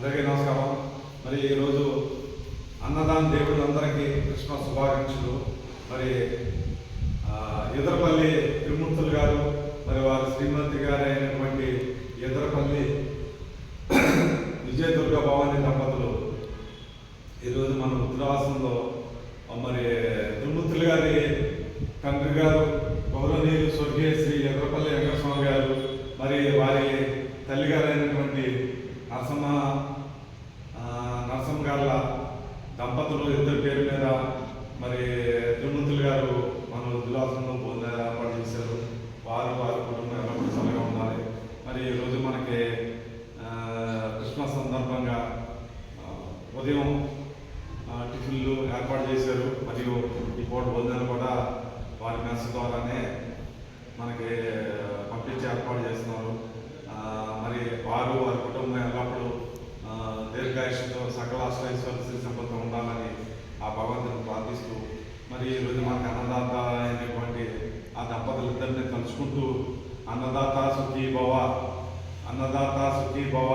అందరికీ నమస్కారం. మరి ఈరోజు అన్నదాన దేవుళ్ళందరికీ కృష్ణ శుభాకాంక్షలు. మరి ఎదరపల్లి తిరుమూర్తులు గారు మరి వారి శ్రీమతి గారు అయినటువంటి ఎదరపల్లి విజయదుర్గ భవాని దంపతులు. ఈరోజు మన ఉత్తరావాసంలో మరి తిరుమూర్తులు గారి తండ్రి గారు గౌరవనీయులు స్వర్గీయ శ్రీ ఎదరపల్లి వెంకటస్వామి గారు మరి వారి తల్లిగారైనటువంటి నరసమ్మ దంపతులు ఇద్దరు పేరు మీద మరి తిరుమూర్తులు గారు మన దులాసంలో భోజనాలు ఏర్పాటు చేశారు. వారు వారి కుటుంబం ఎల్లప్పుడూ సమయం ఉండాలి. మరి ఈరోజు మనకి క్రిస్మస్ సందర్భంగా ఉదయం టిఫిన్లు ఏర్పాటు చేశారు. మరియు ఈ పూట భోజనాలు కూడా వారి మెస్ ద్వారానే మనకి పంపించి ఏర్పాటు చేస్తున్నారు. మరి వారు వారి కుటుంబం ఎల్లప్పుడూ దీర్ఘాయుషతో సకల అష్టైశ్వర్య ప్రార్థిస్తూ మరి ఈరోజు మాకు అన్నదాత అయినటువంటి ఆ దంపతులిద్దరిని తలుచుకుంటూ అన్నదాత అన్నదాత సుఖీ భవ అన్నదాత సుఖీ భవ